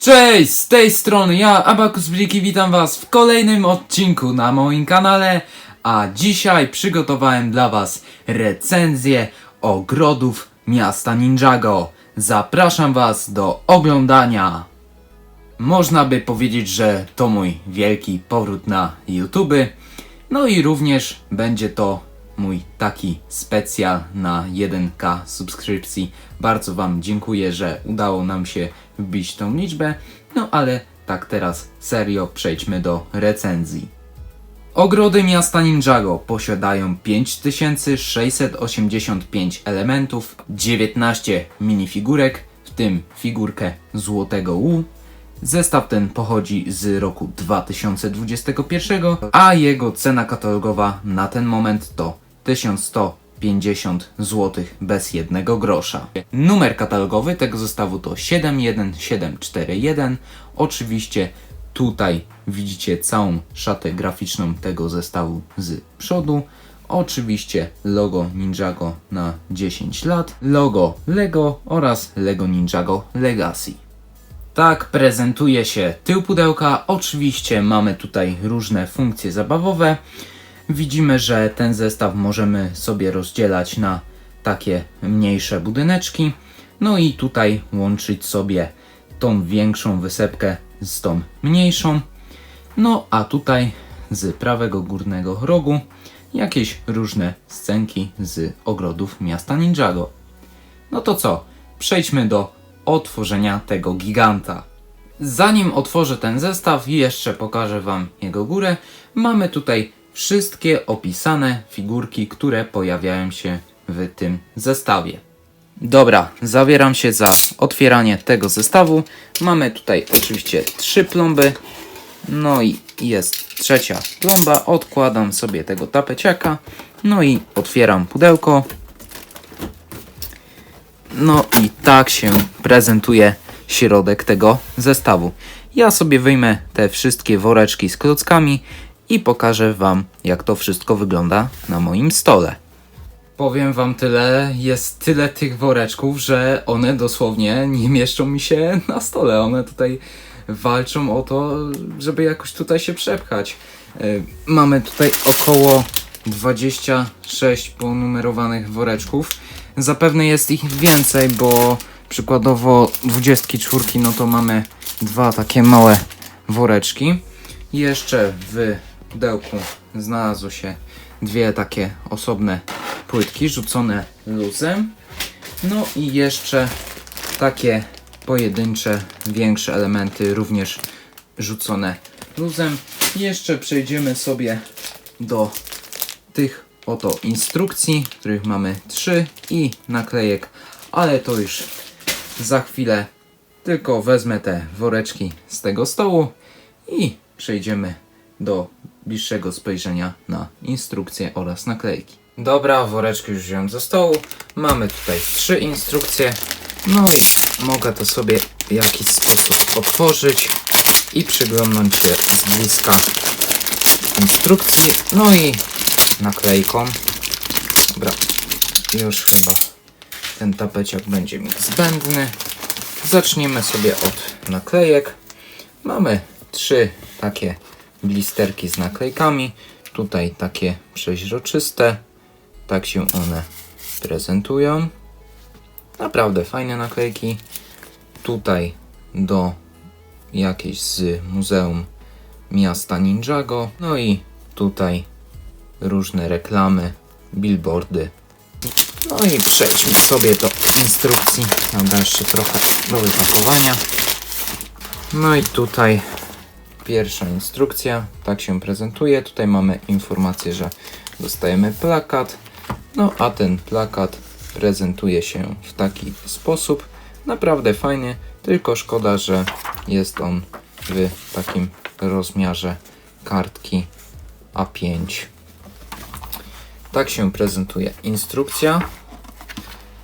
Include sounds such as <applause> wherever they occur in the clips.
Cześć, z tej strony ja, Abakus Bliki, witam was w kolejnym odcinku na moim kanale, a dzisiaj przygotowałem dla was recenzję ogrodów miasta Ninjago. Zapraszam was do oglądania. Można by powiedzieć, że to mój wielki powrót na YouTube. No i również będzie to mój taki specjal na 1K subskrypcji. Bardzo Wam dziękuję, że udało nam się wbić tą liczbę. No ale tak teraz serio przejdźmy do recenzji. Ogrody miasta Ninjago posiadają 5685 elementów, 19 minifigurek, w tym figurkę Złotego Łu. Zestaw ten pochodzi z roku 2021, a jego cena katalogowa na ten moment to 1150 zł bez jednego grosza. Numer katalogowy tego zestawu to 71741. Oczywiście tutaj widzicie całą szatę graficzną tego zestawu z przodu. Oczywiście logo Ninjago na 10 lat, logo Lego oraz Lego Ninjago Legacy. Tak prezentuje się tył pudełka. Oczywiście mamy tutaj różne funkcje zabawowe. Widzimy, że ten zestaw możemy sobie rozdzielać na takie mniejsze budyneczki. No i tutaj łączyć sobie tą większą wysepkę z tą mniejszą. No a tutaj z prawego górnego rogu jakieś różne scenki z ogrodów miasta Ninjago. No to co? Przejdźmy do otworzenia tego giganta. Zanim otworzę ten zestaw jeszcze pokażę Wam jego górę, mamy tutaj wszystkie opisane figurki, które pojawiają się w tym zestawie. Dobra, zabieram się za otwieranie tego zestawu. Mamy tutaj oczywiście trzy plomby. No i jest trzecia plomba. Odkładam sobie tego tapeciaka. No i otwieram pudełko. No i tak się prezentuje środek tego zestawu. Ja sobie wyjmę te wszystkie woreczki z klockami i pokażę Wam, jak to wszystko wygląda na moim stole. Powiem Wam tyle, jest tyle tych woreczków, że one dosłownie nie mieszczą mi się na stole. One tutaj walczą o to, żeby jakoś tutaj się przepchać. Yy, Mamy tutaj około 26 ponumerowanych woreczków. Zapewne jest ich więcej, bo przykładowo 24 no to mamy dwa takie małe woreczki. Jeszcze w pudełku znalazły się dwie takie osobne płytki rzucone luzem. No i jeszcze takie pojedyncze, większe elementy również rzucone luzem. Jeszcze przejdziemy sobie do tych oto instrukcji, których mamy trzy i naklejek, ale to już za chwilę. Tylko wezmę te woreczki z tego stołu i przejdziemy do bliższego spojrzenia na instrukcje oraz naklejki. Dobra, woreczki już wziąłem ze stołu. Mamy tutaj trzy instrukcje. No i mogę to sobie w jakiś sposób otworzyć i przyglądnąć się z bliska instrukcji. No i naklejką. Dobra, już chyba ten tapeciak będzie mi zbędny. Zaczniemy sobie od naklejek. Mamy trzy takie blisterki z naklejkami. Tutaj takie przeźroczyste. Tak się one prezentują. Naprawdę fajne naklejki. Tutaj do jakiejś z Muzeum Miasta Ninjago. No i tutaj różne reklamy, billboardy. No i przejdźmy sobie do instrukcji. Mam jeszcze trochę do wypakowania. No i tutaj pierwsza instrukcja, tak się prezentuje. Tutaj mamy informację, że dostajemy plakat. No a ten plakat prezentuje się w taki sposób. Naprawdę fajnie, tylko szkoda, że jest on w takim rozmiarze kartki A5. Tak się prezentuje instrukcja.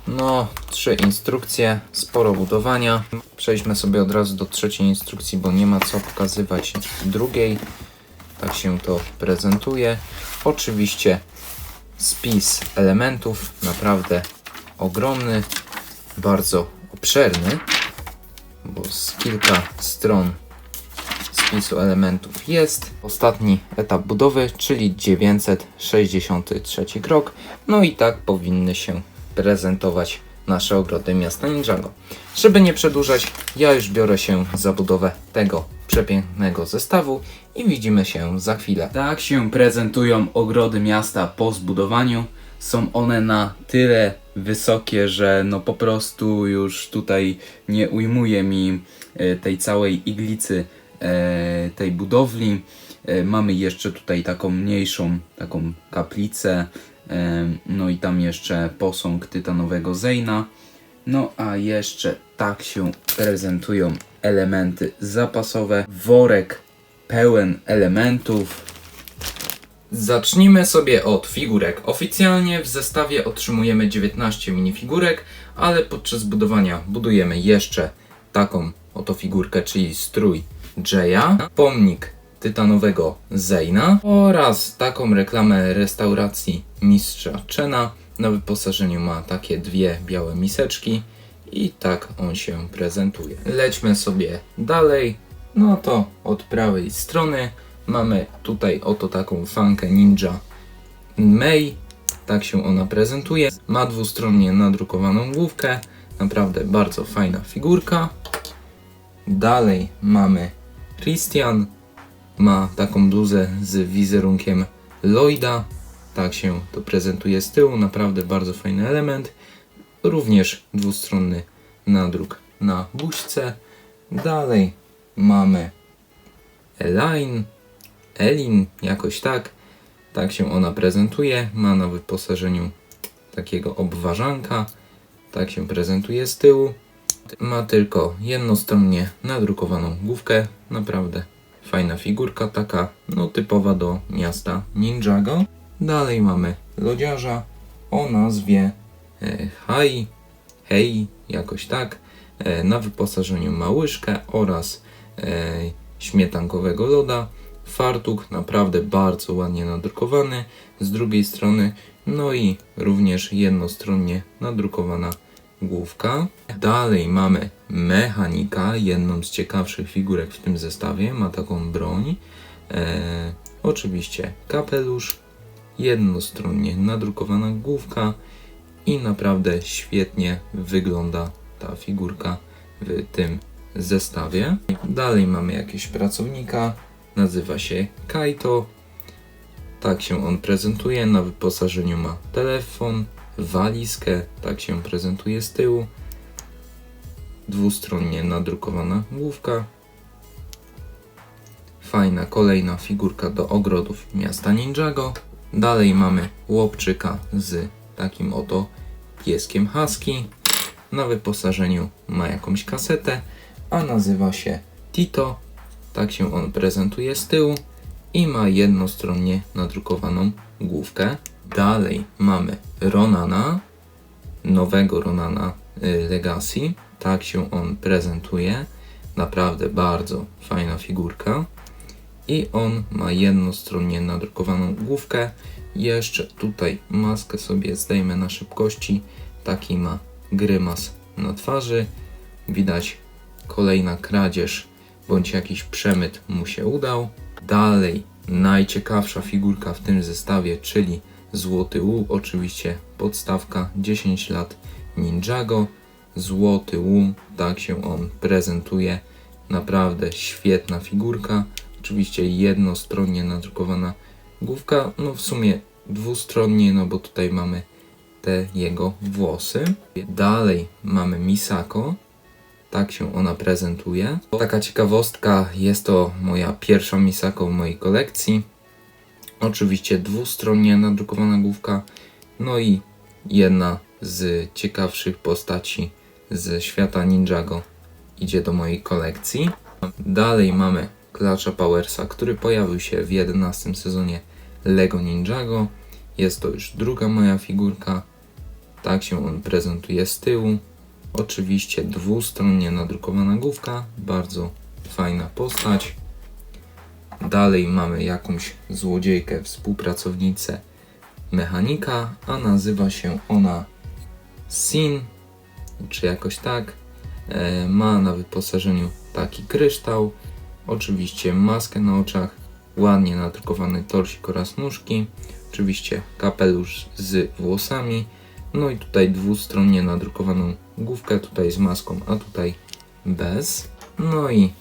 No, trzy instrukcje, sporo budowania. Przejdźmy sobie od razu do trzeciej instrukcji, bo nie ma co pokazywać drugiej. Tak się to prezentuje. Oczywiście spis elementów, naprawdę ogromny, bardzo obszerny. bo z kilka stron spisu elementów jest. Ostatni etap budowy, czyli 963 krok. No i tak powinny się prezentować nasze ogrody miasta Ninjago. Żeby nie przedłużać, ja już biorę się za budowę tego przepięknego zestawu i widzimy się za chwilę. Tak się prezentują ogrody miasta po zbudowaniu. Są one na tyle wysokie, że no po prostu już tutaj nie ujmuje mi e, tej całej iglicy e, tej budowli. E, Mamy jeszcze tutaj taką mniejszą, taką kaplicę, no i tam jeszcze posąg tytanowego Zejna. No a jeszcze tak się prezentują elementy zapasowe. Worek pełen elementów. Zacznijmy sobie od figurek. Oficjalnie w zestawie otrzymujemy 19 minifigurek, ale podczas budowania budujemy jeszcze taką oto figurkę, czyli strój Jaya, pomnik tytanowego Zeyna oraz taką reklamę restauracji mistrza Chena. Na wyposażeniu ma takie dwie białe miseczki i tak on się prezentuje. Lećmy sobie dalej. No to od prawej strony mamy tutaj oto taką fankę ninja Mei. Tak się ona prezentuje. Ma dwustronnie nadrukowaną główkę. Naprawdę bardzo fajna figurka. Dalej mamy Christian. Ma taką bluzę z wizerunkiem Lloyda. Tak się to prezentuje z tyłu. Naprawdę bardzo fajny element. Również dwustronny nadruk na buźce. Dalej mamy Elaine, Elin, jakoś tak. Tak się ona prezentuje. Ma na wyposażeniu takiego obwarzanka. Tak się prezentuje z tyłu. Ma tylko jednostronnie nadrukowaną główkę. Naprawdę fajna figurka, taka no typowa do miasta Ninjago. Dalej mamy lodziarza o nazwie e, Hai, Hei, jakoś tak. E, na wyposażeniu ma łyżkę oraz e, śmietankowego loda. Fartuk naprawdę bardzo ładnie nadrukowany z drugiej strony, no i również jednostronnie nadrukowana główka. Dalej mamy mechanika, jedną z ciekawszych figurek w tym zestawie, ma taką broń. E, oczywiście kapelusz, jednostronnie nadrukowana główka i naprawdę świetnie wygląda ta figurka w tym zestawie. Dalej mamy jakiegoś pracownika, nazywa się Kaito. Tak się on prezentuje. Na wyposażeniu ma telefon, walizkę, tak się prezentuje z tyłu. Dwustronnie nadrukowana główka. Fajna kolejna figurka do ogrodów miasta Ninjago. Dalej mamy łopczyka z takim oto pieskiem husky. Na wyposażeniu ma jakąś kasetę, a nazywa się Tito. Tak się on prezentuje z tyłu i ma jednostronnie nadrukowaną główkę. Dalej mamy Ronana, nowego Ronana y, Legacy. Tak się on prezentuje. Naprawdę bardzo fajna figurka. I on ma jednostronnie nadrukowaną główkę. Jeszcze tutaj maskę sobie zdejmę na szybkości. Taki ma grymas na twarzy. Widać kolejna kradzież bądź jakiś przemyt mu się udał. Dalej najciekawsza figurka w tym zestawie, czyli Złoty Łu, oczywiście podstawka 10 lat Ninjago. Złoty Łu, tak się on prezentuje. Naprawdę świetna figurka. Oczywiście jednostronnie nadrukowana główka, no w sumie dwustronnie, no bo tutaj mamy te jego włosy. Dalej mamy Misako. Tak się ona prezentuje. Taka ciekawostka, jest to moja pierwsza Misako w mojej kolekcji. Oczywiście dwustronnie nadrukowana główka. No i jedna z ciekawszych postaci z świata Ninjago idzie do mojej kolekcji. Dalej mamy Klacza Powersa, który pojawił się w 11 sezonie Lego Ninjago. Jest to już druga moja figurka. Tak się on prezentuje z tyłu. Oczywiście dwustronnie nadrukowana główka, bardzo fajna postać. Dalej mamy jakąś złodziejkę, współpracownicę mechanika, a nazywa się ona Sin, czy jakoś tak. E, ma na wyposażeniu taki kryształ, oczywiście maskę na oczach, ładnie nadrukowany torsik oraz nóżki, oczywiście kapelusz z włosami, no i tutaj dwustronnie nadrukowaną główkę, tutaj z maską, a tutaj bez. No i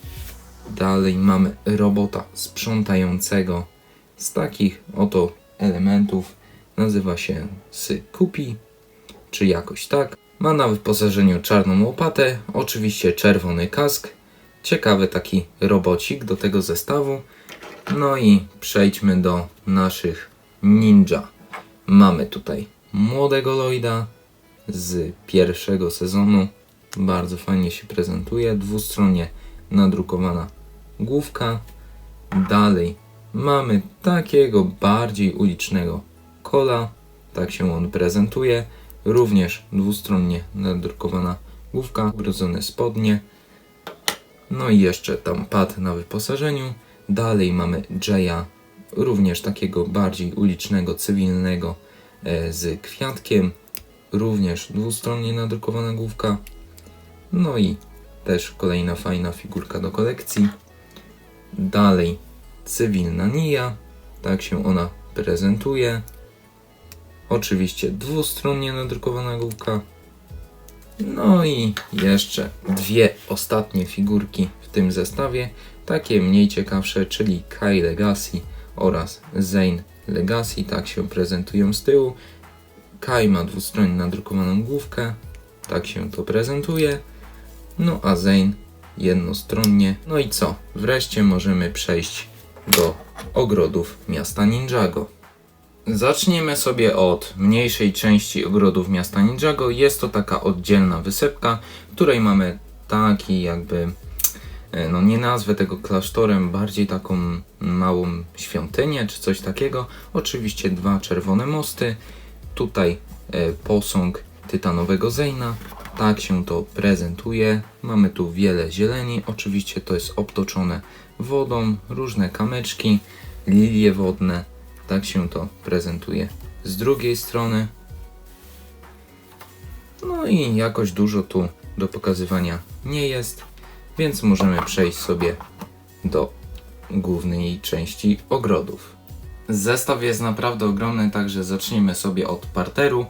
dalej mamy robota sprzątającego z takich oto elementów. Nazywa się Sykupi, czy jakoś tak. Ma na wyposażeniu czarną łopatę, oczywiście czerwony kask. Ciekawy taki robocik do tego zestawu. No i przejdźmy do naszych ninja. Mamy tutaj młodego Lloyda z pierwszego sezonu. Bardzo fajnie się prezentuje. Dwustronnie nadrukowana główka. Dalej mamy takiego bardziej ulicznego kola. Tak się on prezentuje. Również dwustronnie nadrukowana główka, ubrudzone spodnie. No i jeszcze tam pad na wyposażeniu. Dalej mamy Jaya, również takiego bardziej ulicznego, cywilnego e, z kwiatkiem. Również dwustronnie nadrukowana główka. No i też kolejna fajna figurka do kolekcji. Dalej cywilna Nia, tak się ona prezentuje. Oczywiście dwustronnie nadrukowana główka. No i jeszcze dwie ostatnie figurki w tym zestawie, takie mniej ciekawsze, czyli Kai Legacy oraz Zane Legacy, tak się prezentują z tyłu. Kai ma dwustronnie nadrukowaną główkę, tak się to prezentuje. No a Zane jednostronnie. No i co? Wreszcie możemy przejść do ogrodów miasta Ninjago. Zaczniemy sobie od mniejszej części ogrodów miasta Ninjago. Jest to taka oddzielna wysepka, w której mamy taki jakby, e, no nie nazwę tego klasztorem, bardziej taką małą świątynię czy coś takiego. Oczywiście dwa czerwone mosty. Tutaj e, posąg tytanowego Zejna. Tak się to prezentuje. Mamy tu wiele zieleni. Oczywiście to jest obtoczone wodą, różne kamyczki, lilie wodne. Tak się to prezentuje z drugiej strony. No i jakoś dużo tu do pokazywania nie jest, więc możemy przejść sobie do głównej części ogrodów. Zestaw jest naprawdę ogromny, także zacznijmy sobie od parteru.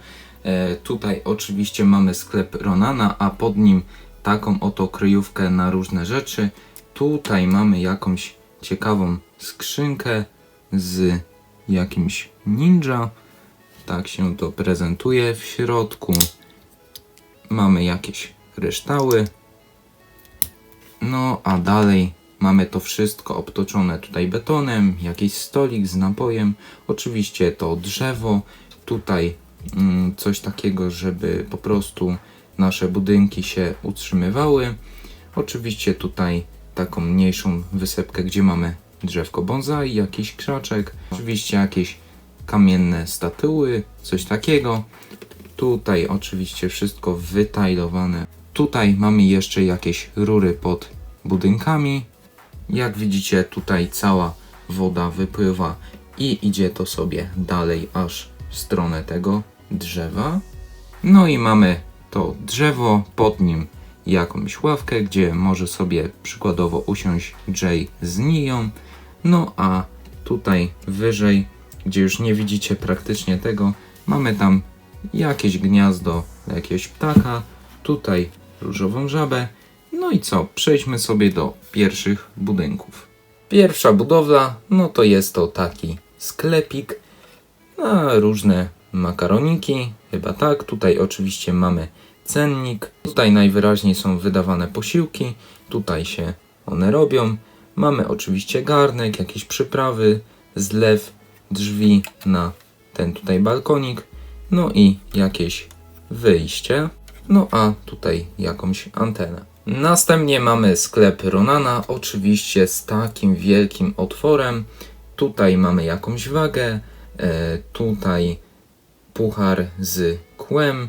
E, tutaj oczywiście mamy sklep Ronana, a pod nim taką oto kryjówkę na różne rzeczy. Tutaj mamy jakąś ciekawą skrzynkę z jakimś ninja. Tak się to prezentuje. W środku mamy jakieś kryształy. No a dalej mamy to wszystko obtoczone tutaj betonem, jakiś stolik z napojem, oczywiście to drzewo, tutaj coś takiego, żeby po prostu nasze budynki się utrzymywały. Oczywiście tutaj taką mniejszą wysepkę, gdzie mamy drzewko bonsai, jakiś krzaczek, oczywiście jakieś kamienne statuły, coś takiego. Tutaj oczywiście wszystko wytajlowane. Tutaj mamy jeszcze jakieś rury pod budynkami. Jak widzicie, tutaj cała woda wypływa i idzie to sobie dalej aż w stronę tego drzewa. No i mamy to drzewo, pod nim jakąś ławkę, gdzie może sobie przykładowo usiąść Jay z Nią. No a tutaj wyżej, gdzie już nie widzicie praktycznie tego, mamy tam jakieś gniazdo jakiegoś ptaka, tutaj różową żabę. No i co? Przejdźmy sobie do pierwszych budynków. Pierwsza budowla, no to jest to taki sklepik na różne makaroniki, chyba tak. Tutaj oczywiście mamy cennik. Tutaj najwyraźniej są wydawane posiłki, tutaj się one robią. Mamy oczywiście garnek, jakieś przyprawy, zlew, drzwi na ten tutaj balkonik, no i jakieś wyjście. No a tutaj jakąś antenę. Następnie mamy sklep Ronana, oczywiście z takim wielkim otworem. Tutaj mamy jakąś wagę, e, tutaj puchar z kłem.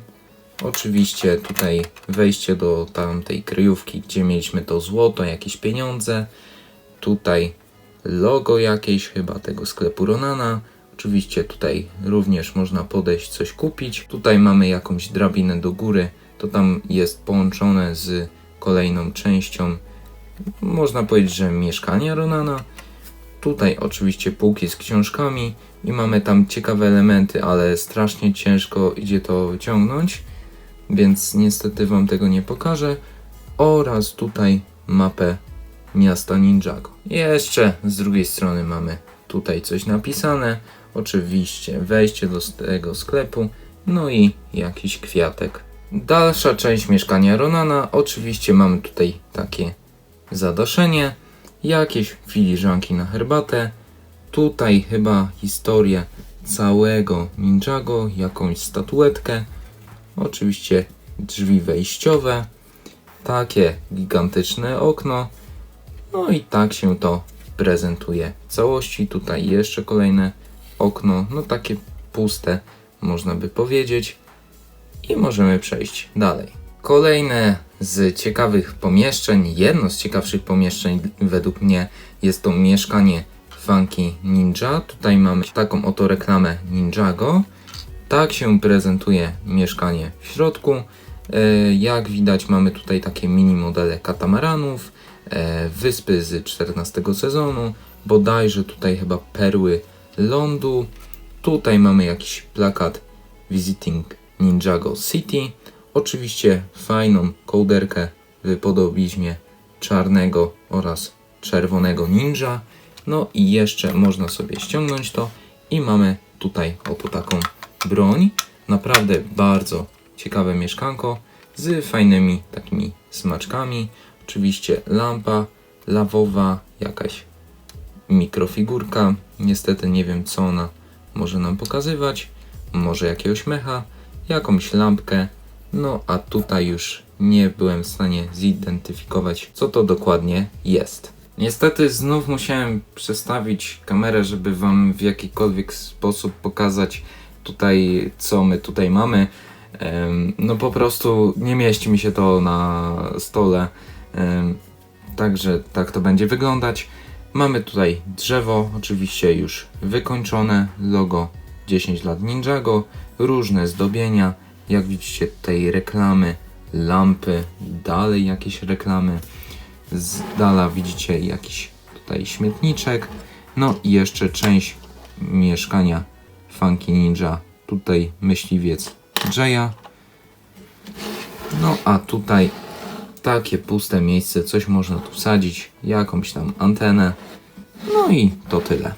Oczywiście tutaj wejście do tamtej kryjówki, gdzie mieliśmy to złoto, jakieś pieniądze. Tutaj logo jakieś, chyba tego sklepu Ronana. Oczywiście tutaj również można podejść coś kupić. Tutaj mamy jakąś drabinę do góry. To tam jest połączone z kolejną częścią, można powiedzieć, że mieszkania Ronana. Tutaj oczywiście półki z książkami i mamy tam ciekawe elementy, ale strasznie ciężko idzie to ciągnąć, więc niestety Wam tego nie pokażę. Oraz tutaj mapę miasta Ninjago. Jeszcze z drugiej strony mamy tutaj coś napisane. Oczywiście wejście do tego sklepu, no i jakiś kwiatek. Dalsza część mieszkania Ronana. Oczywiście mamy tutaj takie zadaszenie, jakieś filiżanki na herbatę. Tutaj chyba historię całego Ninjago, jakąś statuetkę. Oczywiście drzwi wejściowe, takie gigantyczne okno. No i tak się to prezentuje w całości. Tutaj jeszcze kolejne okno, no takie puste, można by powiedzieć. I możemy przejść dalej. Kolejne z ciekawych pomieszczeń, jedno z ciekawszych pomieszczeń według mnie jest to mieszkanie Funky Ninja. Tutaj mamy taką oto reklamę Ninjago. Tak się prezentuje mieszkanie w środku. E, Jak widać mamy tutaj takie mini modele katamaranów, e, wyspy z 14 sezonu, bodajże tutaj chyba perły lądu. Tutaj mamy jakiś plakat Visiting Ninjago City. Oczywiście fajną kołderkę w podobizmie czarnego oraz czerwonego ninja. No i jeszcze można sobie ściągnąć to i mamy tutaj oto taką broń. Naprawdę bardzo ciekawe mieszkanko z fajnymi takimi smaczkami. Oczywiście lampa lawowa, jakaś mikrofigurka. Niestety nie wiem co ona może nam pokazywać. Może jakiegoś mecha, jakąś lampkę. No a tutaj już nie byłem w stanie zidentyfikować co to dokładnie jest. Niestety znów musiałem przestawić kamerę, żeby wam w jakikolwiek sposób pokazać tutaj co my tutaj mamy. No po prostu nie mieści mi się to na stole. Także tak to będzie wyglądać. Mamy tutaj drzewo, oczywiście już wykończone, logo 10 lat Ninjago, różne zdobienia, jak widzicie tutaj reklamy, lampy, dalej jakieś reklamy, z dala widzicie jakiś tutaj śmietniczek, no i jeszcze część mieszkania Funky Ninja, tutaj myśliwiec Jaya, no a tutaj takie puste miejsce, coś można tu wsadzić, jakąś tam antenę. No i to tyle.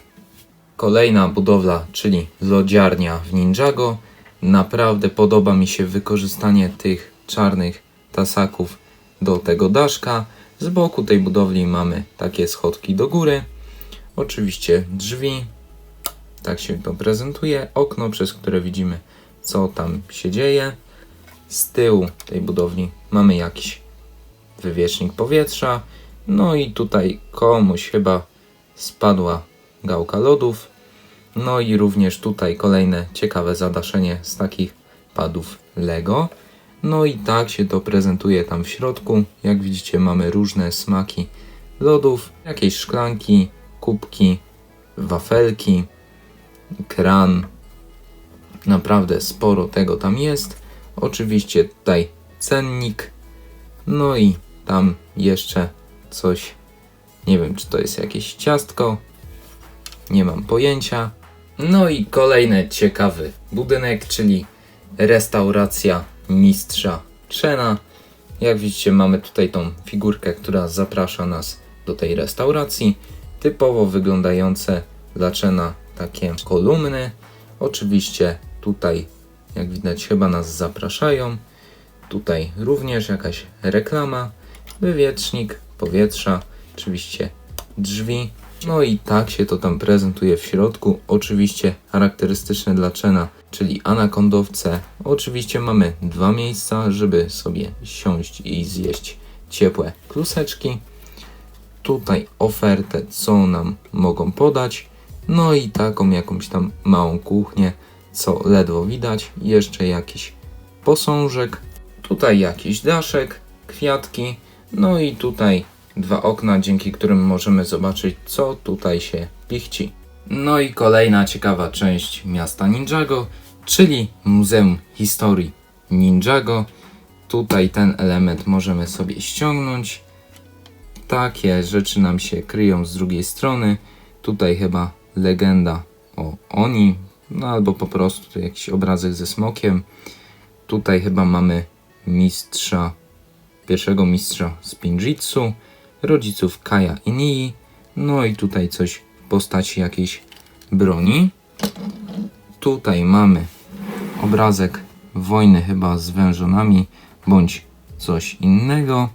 Kolejna budowla, czyli lodziarnia w Ninjago. Naprawdę podoba mi się wykorzystanie tych czarnych tasaków do tego daszka. Z boku tej budowli mamy takie schodki do góry. Oczywiście drzwi. Tak się to prezentuje. Okno, przez które widzimy, co tam się dzieje. Z tyłu tej budowli mamy jakiś wywiecznik powietrza. No i tutaj komuś chyba spadła gałka lodów. No i również tutaj kolejne ciekawe zadaszenie z takich padów Lego. No i tak się to prezentuje tam w środku. Jak widzicie mamy różne smaki lodów, jakieś szklanki, kubki, wafelki, kran. Naprawdę sporo tego tam jest. Oczywiście tutaj cennik. No i tam jeszcze coś. Nie wiem, czy to jest jakieś ciastko. Nie mam pojęcia. No i kolejny ciekawy budynek, czyli restauracja mistrza Chena. Jak widzicie, mamy tutaj tą figurkę, która zaprasza nas do tej restauracji. Typowo wyglądające dla Chena takie kolumny. Oczywiście tutaj, jak widać, chyba nas zapraszają. Tutaj również jakaś reklama, wywiecznik powietrza, oczywiście drzwi. No i tak się to tam prezentuje w środku. Oczywiście charakterystyczne dla Chena, czyli anakondowce. Oczywiście mamy dwa miejsca, żeby sobie siąść i zjeść ciepłe kluseczki. Tutaj ofertę, co nam mogą podać. No i taką jakąś tam małą kuchnię, co ledwo widać. Jeszcze jakiś posążek. Tutaj jakiś daszek, kwiatki. No i tutaj dwa okna, dzięki którym możemy zobaczyć, co tutaj się pichci. No i kolejna ciekawa część miasta Ninjago, czyli Muzeum Historii Ninjago. Tutaj ten element możemy sobie ściągnąć. Takie rzeczy nam się kryją z drugiej strony. Tutaj chyba legenda o Oni, no albo po prostu tu jakiś obrazek ze smokiem. Tutaj chyba mamy mistrza, pierwszego mistrza Spinjitsu, rodziców Kaja i Nii. No i tutaj coś postaci jakiejś broni. Tutaj mamy obrazek wojny chyba z wężonami bądź coś innego.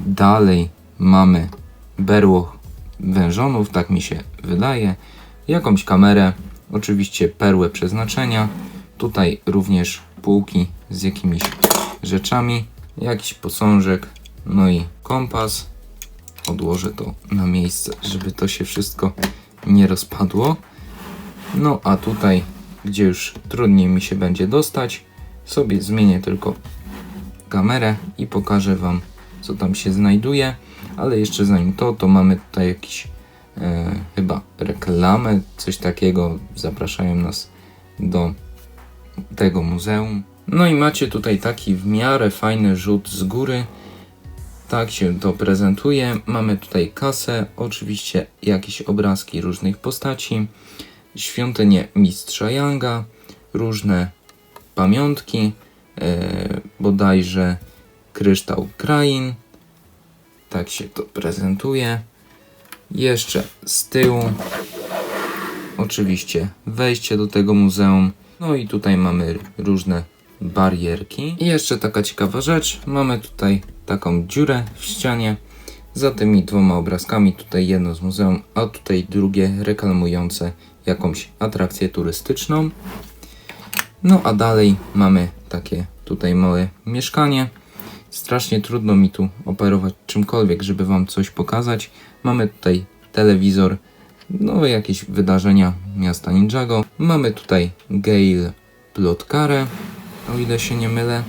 Dalej mamy berło wężonów, tak mi się wydaje. Jakąś kamerę, oczywiście perłę przeznaczenia. Tutaj również półki z jakimiś rzeczami, jakiś posążek, no i kompas. Odłożę to na miejsce, żeby to się wszystko nie rozpadło. No a tutaj, gdzie już trudniej mi się będzie dostać, sobie zmienię tylko kamerę i pokażę Wam, co tam się znajduje. Ale jeszcze zanim to, to mamy tutaj jakiś e, chyba reklamę, coś takiego. Zapraszają nas do tego muzeum. No i macie tutaj taki w miarę fajny rzut z góry. Tak się to prezentuje. Mamy tutaj kasę, oczywiście jakieś obrazki różnych postaci, świątynię Mistrza Yanga, różne pamiątki, e, bodajże kryształ krain. Tak się to prezentuje. Jeszcze z tyłu, oczywiście wejście do tego muzeum. No i tutaj mamy różne barierki. I jeszcze taka ciekawa rzecz, mamy tutaj taką dziurę w ścianie. Za tymi dwoma obrazkami, tutaj jedno z muzeum, a tutaj drugie reklamujące jakąś atrakcję turystyczną. No a dalej mamy takie tutaj małe mieszkanie. Strasznie trudno mi tu operować czymkolwiek, żeby Wam coś pokazać. Mamy tutaj telewizor, no jakieś wydarzenia miasta Ninjago. Mamy tutaj Gale Plotkarę, o ile się nie mylę.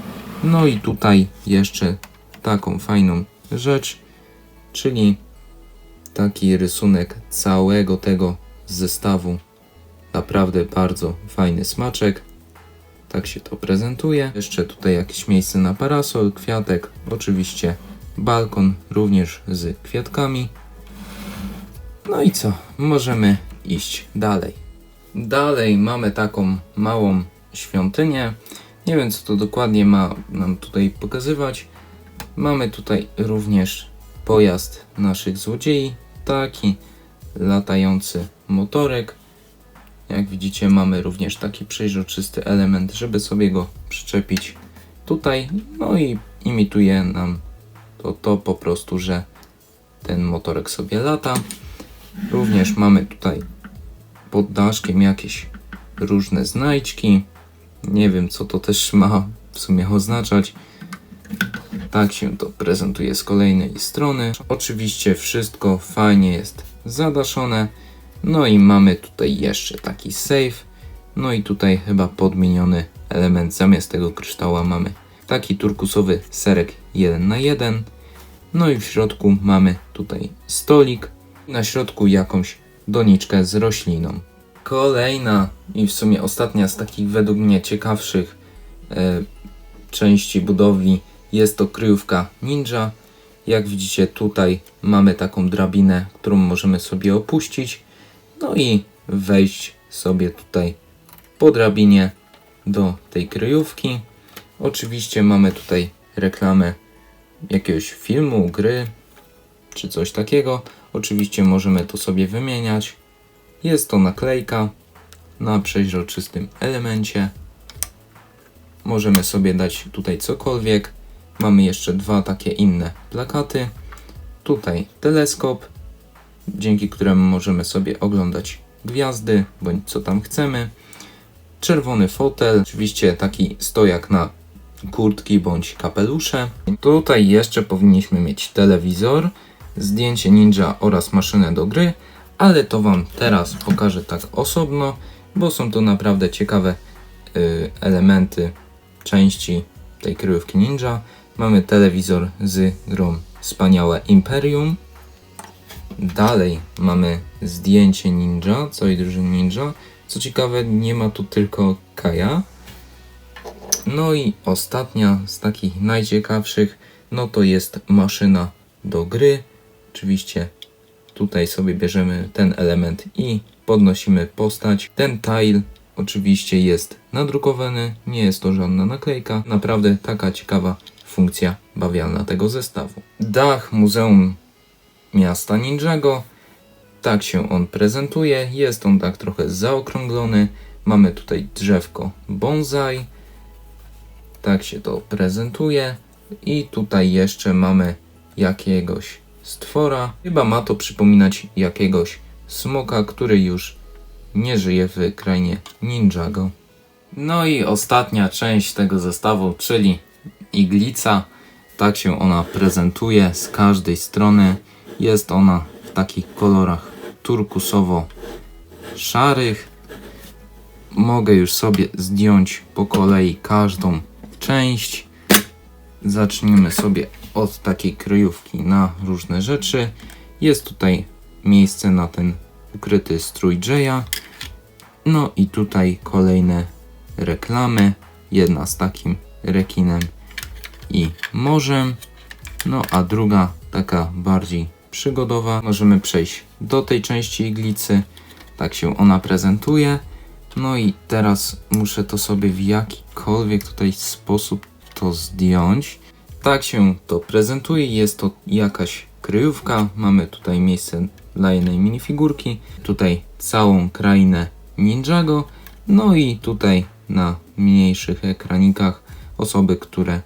No i tutaj jeszcze taką fajną rzecz, czyli taki rysunek całego tego zestawu. Naprawdę bardzo fajny smaczek. Tak się to prezentuje. Jeszcze tutaj jakieś miejsce na parasol, kwiatek, oczywiście balkon również z kwiatkami. No i co? Możemy iść dalej. Dalej mamy taką małą świątynię. Nie wiem, co to dokładnie ma nam tutaj pokazywać. Mamy tutaj również pojazd naszych złodziei. Taki latający motorek. Jak widzicie, mamy również taki przejrzysty element, żeby sobie go przyczepić tutaj. No i imituje nam to, to po prostu, że ten motorek sobie lata. Również mamy tutaj pod daszkiem jakieś różne znajdźki. Nie wiem, co to też ma w sumie oznaczać. Tak się to prezentuje z kolejnej strony. Oczywiście wszystko fajnie jest zadaszone. No i mamy tutaj jeszcze taki save. No i tutaj chyba podmieniony element. Zamiast tego kryształa mamy taki turkusowy serek 1 na 1 No i w środku mamy tutaj stolik. Na środku jakąś doniczkę z rośliną. Kolejna i w sumie ostatnia z takich według mnie ciekawszych e, części budowli jest to kryjówka ninja. Jak widzicie tutaj mamy taką drabinę, którą możemy sobie opuścić. No i wejść sobie tutaj po drabinie do tej kryjówki. Oczywiście mamy tutaj reklamę jakiegoś filmu, gry czy coś takiego. Oczywiście możemy to sobie wymieniać. Jest to naklejka na przeźroczystym elemencie. Możemy sobie dać tutaj cokolwiek. Mamy jeszcze dwa takie inne plakaty. Tutaj teleskop, dzięki któremu możemy sobie oglądać gwiazdy bądź co tam chcemy. Czerwony fotel, oczywiście taki stojak na kurtki bądź kapelusze. Tutaj jeszcze powinniśmy mieć telewizor, zdjęcie ninja oraz maszynę do gry, ale to Wam teraz pokażę tak osobno, bo są to naprawdę ciekawe y, elementy, części tej kryjówki ninja. Mamy telewizor z grą Wspaniałe Imperium. Dalej mamy zdjęcie ninja, całej drużyny ninja. Co ciekawe, nie ma tu tylko Kaja. No i ostatnia z takich najciekawszych, no to jest maszyna do gry. Oczywiście tutaj sobie bierzemy ten element i podnosimy postać. Ten tile oczywiście jest nadrukowany, nie jest to żadna naklejka. Naprawdę taka ciekawa funkcja bawialna tego zestawu. Dach Muzeum Miasta Ninjago. Tak się on prezentuje. Jest on tak trochę zaokrąglony. Mamy tutaj drzewko bonsai. Tak się to prezentuje. I tutaj jeszcze mamy jakiegoś stwora. Chyba ma to przypominać jakiegoś smoka, który już nie żyje w krainie Ninjago. No i ostatnia część tego zestawu, czyli iglica. Tak się ona prezentuje z każdej strony. Jest ona w takich kolorach turkusowo-szarych. Mogę już sobie zdjąć po kolei każdą część. Zacznijmy sobie od takiej kryjówki na różne rzeczy. Jest tutaj miejsce na ten ukryty strój Jaya. No i tutaj kolejne reklamy. Jedna z takim rekinem i morzem. No a druga taka bardziej przygodowa. Możemy przejść do tej części iglicy. Tak się ona prezentuje. No i teraz muszę to sobie w jakikolwiek tutaj sposób to zdjąć. Tak się to prezentuje. Jest to jakaś kryjówka. Mamy tutaj miejsce dla jednej minifigurki. Tutaj całą krainę Ninjago. No i tutaj na mniejszych ekranikach osoby, które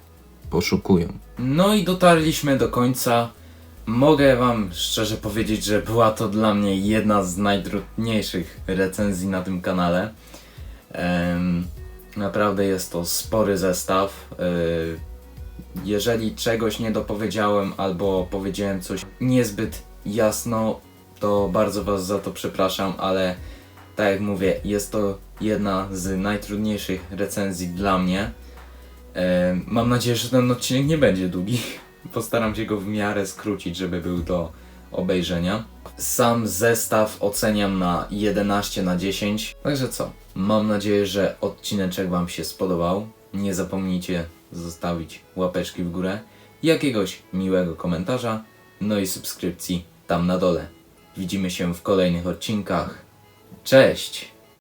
poszukują. No i dotarliśmy do końca. Mogę Wam szczerze powiedzieć, że była to dla mnie jedna z najtrudniejszych recenzji na tym kanale. Em, naprawdę jest to spory zestaw. Y, jeżeli czegoś nie dopowiedziałem albo powiedziałem coś niezbyt jasno, to bardzo Was za to przepraszam, ale tak jak mówię, jest to jedna z najtrudniejszych recenzji dla mnie. E, Mam nadzieję, że ten odcinek nie będzie długi. <laughs> Postaram się go w miarę skrócić, żeby był do obejrzenia. Sam zestaw oceniam na 11 na 10. Także co? Mam nadzieję, że odcineczek Wam się spodobał. Nie zapomnijcie zostawić łapeczki w górę, jakiegoś miłego komentarza, no i subskrypcji tam na dole. Widzimy się w kolejnych odcinkach. Cześć!